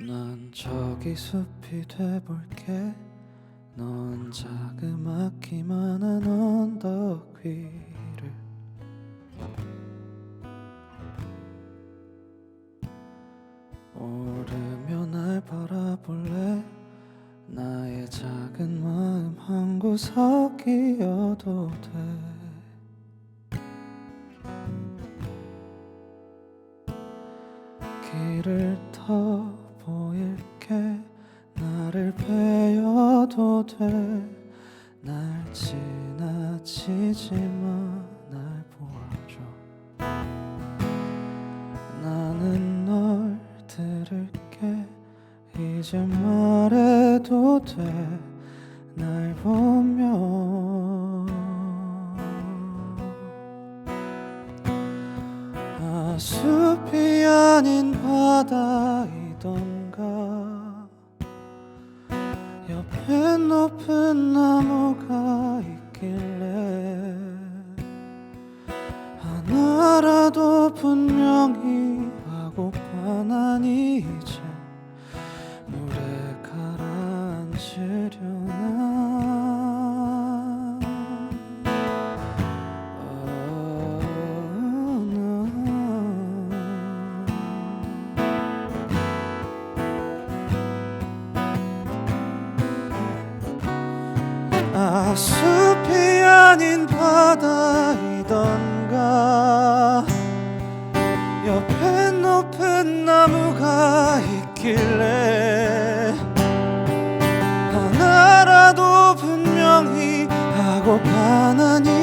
난 저기 숲이 돼볼게. 넌 자그맣기만 한 언덕 위를. 오르며 날 바라볼래? 나의 작은 마음 한 구석이어도 돼. 길을 터 보일게 나를 베어도 돼. 날 지나치지 마날 보아줘. 나는 널 들을게. 이제 말해도 돼. 날 보며 아 숲이 아닌 바다이던 가 옆에 높은 나무가 있길래 하나라도 분명히 하고파 난 이제 물에 가라앉으 아 숲이 아닌 바다이던가 옆에 높은 나무가 있길래 하나라도 분명히 하고파 난 이제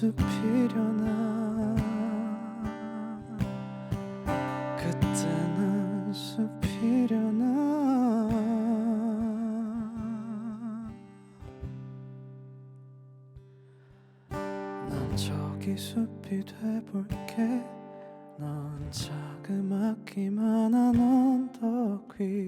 숲이려나. 그때 난 숲이려나. 난 저기 숲이 돼볼게. 넌 자그맣기만 한 언덕 위를